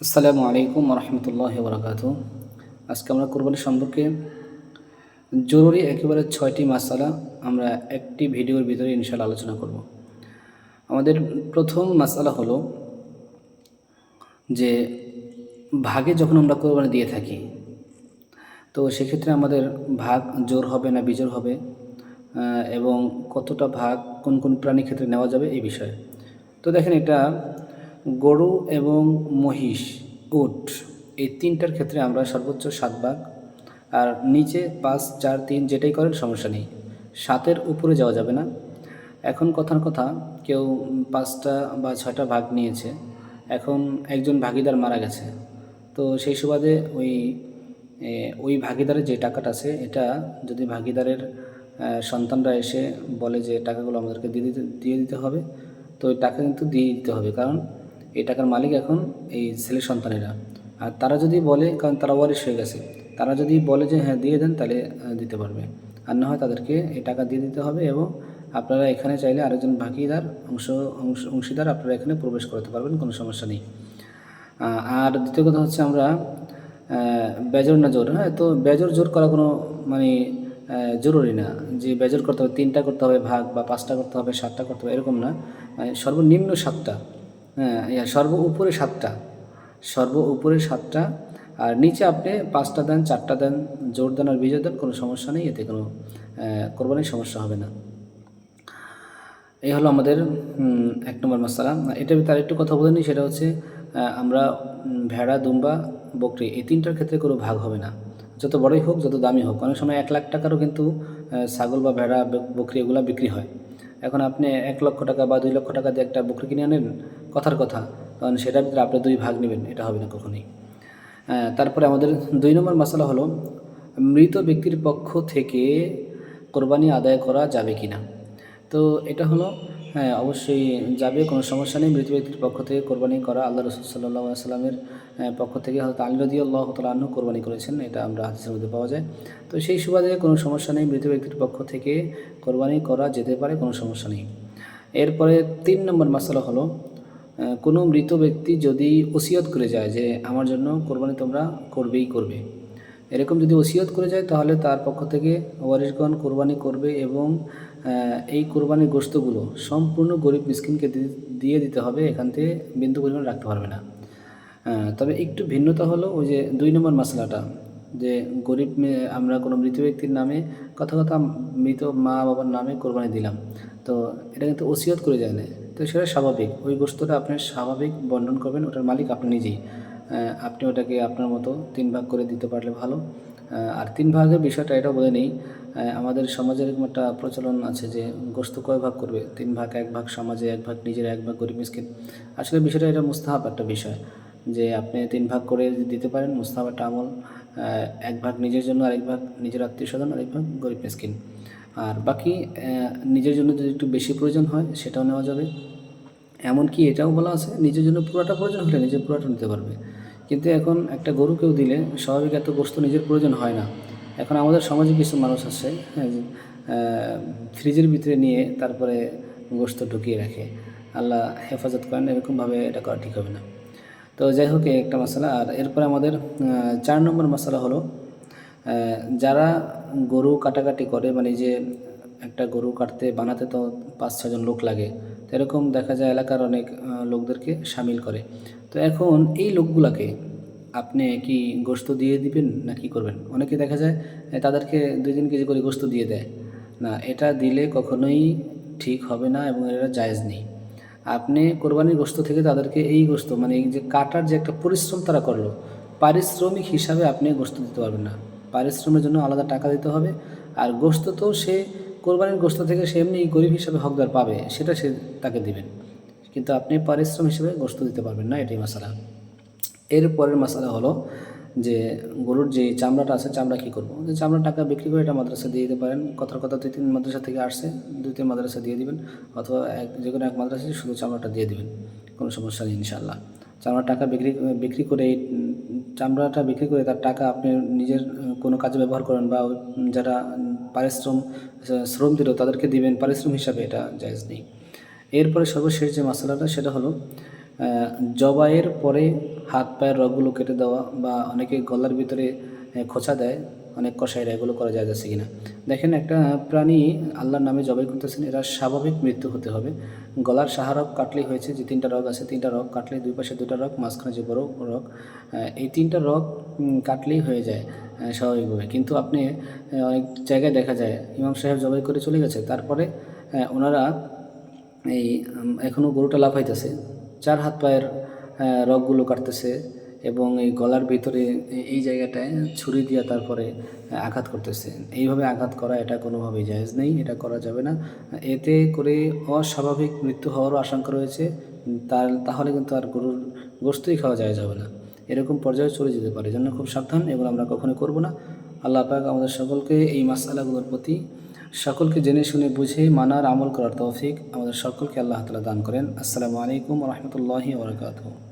আসসালামু আলাইকুম রহমতুল্লাহ বরাকাত আজকে আমরা কোরবানি সম্পর্কে জরুরি একেবারে ছয়টি মাসালা আমরা একটি ভিডিওর ভিতরে ইনশাল আলোচনা করব। আমাদের প্রথম মাসালা হলো যে ভাগে যখন আমরা কোরবানি দিয়ে থাকি, তো সেক্ষেত্রে আমাদের ভাগ জোর হবে না বিজোর হবে এবং কতটা ভাগ কোন কোন প্রাণী ক্ষেত্রে নেওয়া যাবে এই বিষয়ে। তো দেখেন এটা গরু এবং মহিষ, উট, এই তিনটার ক্ষেত্রে আমরা সর্বোচ্চ সাত ভাগ। আর নিচে পাঁচ, চার, তিন, যেটাই করেন, সমস্যা নেই। সাতের উপরে যাওয়া যাবে না। এখন কথার কথা, কেউ পাঁচটা বা ছয়টা ভাগ নিয়েছে। এখন একজন ভাগিদার মারা গেছে। তো সেই সুবাদে ওই ওই ভাগিদারের যে টাকাটা আছে, এটা যদি ভাগিদারের সন্তানরা এসে বলে যে, টাকাগুলো আমাদেরকে দিয়ে দিতে দিয়ে দিতে হবে, তো ওই টাকা কিন্তু দিয়ে দিতে হবে। কারণ এই টাকার মালিক এখন এই ছেলে সন্তানেরা। আর তারা যদি বলে, কারণ তারা ওয়ারিশ হয়ে গেছে, তারা যদি বলে যে হ্যাঁ দিয়ে দেন, তাহলে দিতে পারবে। আর না হয় তাদেরকে এই টাকা দিয়ে দিতে হবে এবং আপনারা এখানে চাইলে আরেকজন ভাগিদার, অংশ অংশ, অংশীদার আপনারা এখানে প্রবেশ করতে পারবেন, কোনো সমস্যা নেই। আর দ্বিতীয় কথা হচ্ছে আমরা বেজর না জোর হ্যাঁ তো বেজর জোর করা কোনো মানে জরুরি না। যে বেজর করতে হবে, তিনটা করতে হবে, ভাগ বা পাঁচটা করতে হবে, সাতটা করতে হবে, এরকম না। মানে সর্বনিম্ন সাতটা। সর্ব উপরে সাতটা। সর্ব উপরে সাতটা। আর নিচে আপনি পাঁচটা দেন, চারটা দেন, জোর দেন আর বিজয় দেন, কোনো সমস্যা নেই, এতে কোনো কোরবানির সমস্যা হবে না। এই হলো আমাদের এক নম্বর মশলা এটা তার একটু কথা বলে নিই, সেটা হচ্ছে আমরা ভেড়া, দুম্বা, বকরি, এই তিনটার ক্ষেত্রে কোনো ভাগ হবে না। যত বড়ই হোক, যত দামি হোক। অনেক সময় এক লাখ টাকারও কিন্তু ছাগল বা ভেড়া বকরি এগুলো বিক্রি হয়। এখন আপনি এক লক্ষ টাকা বা দুই লক্ষ টাকা দিয়ে একটা বকরি কিনে আনেন, কথার কথা। কারণ সেটার ভিতরে আপনি দুই ভাগ নেবেন, এটা হবে না কখনোই। তারপরে আমাদের দুই নম্বর মশলা হলো, মৃত ব্যক্তির পক্ষ থেকে কোরবানি আদায় করা যাবে কি না তো এটা হলো হ্যাঁ অবশ্যই যাবে, কোনো সমস্যা নেই। মৃত ব্যক্তির পক্ষ থেকে কোরবানি করা আল্লাহ রসুল সাল্লাহ সাল্লামের পক্ষ থেকে হয়তো আলী রদি আল্লাহ তাল্লাহ কোরবানি করেছেন। এটা আমরা হাদিসের মধ্যে পাওয়া যায়। তো সেই সুবাদে কোনো সমস্যা নেই, মৃত ব্যক্তির পক্ষ থেকে কোরবানি করা যেতে পারে, কোনো সমস্যা নেই। এরপরে তিন নম্বর মশলা হলো কোনো মৃত ব্যক্তি যদি ওসিয়ত করে যায় যে, আমার জন্য কোরবানি তোমরা করবেই করবে। এরকম যদি ওসিয়ত করে যায়, তাহলে তার পক্ষ থেকে ওয়ারিশগণ কোরবানি করবে এবং এই কোরবানির গোস্তগুলো সম্পূর্ণ গরিব মিসকিনকে দিয়ে দিতে হবে। এখান থেকে বিন্দু পরিমাণ রাখতে পারবে না। তবে একটু ভিন্নতা হলো ওই যে দুই নম্বর মশলাটা যে গরিব আমরা কোনো মৃত ব্যক্তির নামে কথা কথা মৃত মা বাবার নামে কোরবানি দিলাম। তো এটা কিন্তু ওসিয়ত করে যায় না। তো সেটা স্বাভাবিক। ওই গোস্তটা আপনি স্বাভাবিক বন্টন করবেন, ওটার মালিক আপনি নিজেই। আপনি ওটাকে আপনার মতো তিন ভাগ করে দিতে পারলে ভালো। আর তিন ভাগের বিষয়টা এটা বলে নেই। আমাদের সমাজের এরকম একটা প্রচলন আছে যে গোস্ত কয় ভাগ করবে? তিন ভাগ, এক ভাগ, সমাজে এক ভাগ, নিজের এক ভাগ গরিব মিসকিন। আসলে বিষয়টা এটা মুস্তাহাব একটা বিষয় যে আপনি তিন ভাগ করে দিতে পারেন, মুস্তাহাব একটা আমল। এক ভাগ নিজের জন্য, আরেক ভাগ নিজের আত্মীয় স্বজন, আরেক ভাগ গরিব মিসকিন। আর বাকি নিজের জন্য যদি একটু বেশি প্রয়োজন হয়, সেটাও নেওয়া যাবে। এমনকি এটাও বলা আছে, নিজের জন্য পুরোটা প্রয়োজন হলে নিজের পুরোটা নিতে পারবে। কিন্তু এখন একটা গরু কেউ দিলে স্বাভাবিক এত গোস্ত নিজের প্রয়োজন হয় না। এখন আমাদের সমাজে কিছু মানুষ আছে হ্যাঁ, ফ্রিজের ভিতরে নিয়ে তারপরে গোস্ত ঢুকিয়ে রাখে। আল্লাহ হেফাজত করেন এরকমভাবে এটা করা ঠিক হবে না। তো যাই হোক একটা মশলা। আর এরপরে আমাদের চার নম্বর মশলা হলো যারা গরু কাটাকাটি করে মানে যে একটা গরু কাটতে বানাতে তো পাঁচ ছজন লোক লাগে এরকম দেখা যায় এলাকার অনেক লোকদেরকে সামিল করে। তো এখন এই লোকগুলাকে আপনি কি গোস্ত দিয়ে দিবেন না কি করবেন? অনেকে দেখা যায় তাদেরকে দুই তিন কেজি করে গোস্ত দিয়ে দেয়। না, এটা দিলে কখনোই ঠিক হবে না এবং এটা জায়েজ নেই। আপনি কোরবানির গোস্ত থেকে তাদেরকে এই গোস্ত মানে এই যে কাটার যে একটা পরিশ্রম তারা করল, পারিশ্রমিক হিসাবে আপনি গোস্ত দিতে পারবেন না। পারিশ্রমের জন্য আলাদা টাকা দিতে হবে। আর গোস্ত তো সে কোরবানির গোস্ত থেকে সে এমনি গরিব হিসাবে হকদার পাবে, সেটা সে তাকে দিবেন। কিন্তু আপনি পারিশ্রম হিসেবে গোস্ত দিতে পারবেন না, এটাই মশালা এর পরের মশালা হলো যে গরুর যে চামড়াটা আছে, চামড়া কী করব? যে চামড়া টাকা বিক্রি করে এটা মাদ্রাসা দিয়ে দিতে পারেন। কথার কথা দুই তিন মাদ্রাসা থেকে আসছে, দুই তিন মাদ্রাসা দিয়ে দিবেন, অথবা এক যে কোনো এক মাদ্রাসায় শুধু চামড়াটা দিয়ে দিবেন, কোনো সমস্যা নেই ইনশাল্লাহ চামড়ার টাকা বিক্রি বিক্রি করে এই চামড়াটা বিক্রি করে তার টাকা আপনি নিজের কোনো কাজে ব্যবহার করেন বা যারা পারিশ্রম শ্রম দিল তাদেরকে দিবেন, পারিশ্রম হিসাবে এটা জায়জ নেই। এরপরে সর্বশেষ যে মশলাটা সেটা হলো জবাইয়ের পরে হাত পায়ের রগগুলো কেটে দেওয়া বা অনেকে গলার ভিতরে খোঁচা দেয় অনেক কষাইরা এগুলো করা যায় যাচ্ছে কিনা। দেখেন, একটা প্রাণী আল্লাহর নামে জবাই করতেছেন, এরা স্বাভাবিক মৃত্যু হতে হবে। গলার সাহারক কাটলেই হয়েছে, যে তিনটা রগ আছে, তিনটা রগ কাটলে দুই পাশে দুটা রগ, মাঝখানে যে বড় রগ এই তিনটা রগ কাটলেই হয়ে যায় স্বাভাবিকভাবে। কিন্তু আপনি অনেক জায়গায় দেখা যায়, ইমাম সাহেব জবাই করে চলে গেছে, তারপরে ওনারা এই এখনও গরুটা লাফাইতেছে, চার হাত পায়ের রগগুলো কাটতেছে এবং এই গলার ভিতরে এই- জায়গাটায় ছুরি দিয়ে তারপরে আঘাত করতেছে। এইভাবে আঘাত করা এটা কোনোভাবেই জায়েজ নেই, এটা করা যাবে না। এতে করে অস্বাভাবিক মৃত্যু হওয়ারও আশঙ্কা রয়েছে। তার, তাহলে কিন্তু আর গরুর গোস্তই খাওয়া যায় যাবে না। এরকম পর্যায়ে চলে যেতে পারে। জন্য খুব সাবধান, এগুলো আমরা কখনোই করব না। আল্লাহ পাক আমাদের সকলকে এই মাসালাগুলোর প্রতি সকলকে জেনে শুনে বুঝে মানার আমল করার তৌফিক আমাদের সকলকে আল্লাহ তালা দান করেন। আসসালামু আলাইকুম রহমতুল্লাহি ওবরাকাতুহ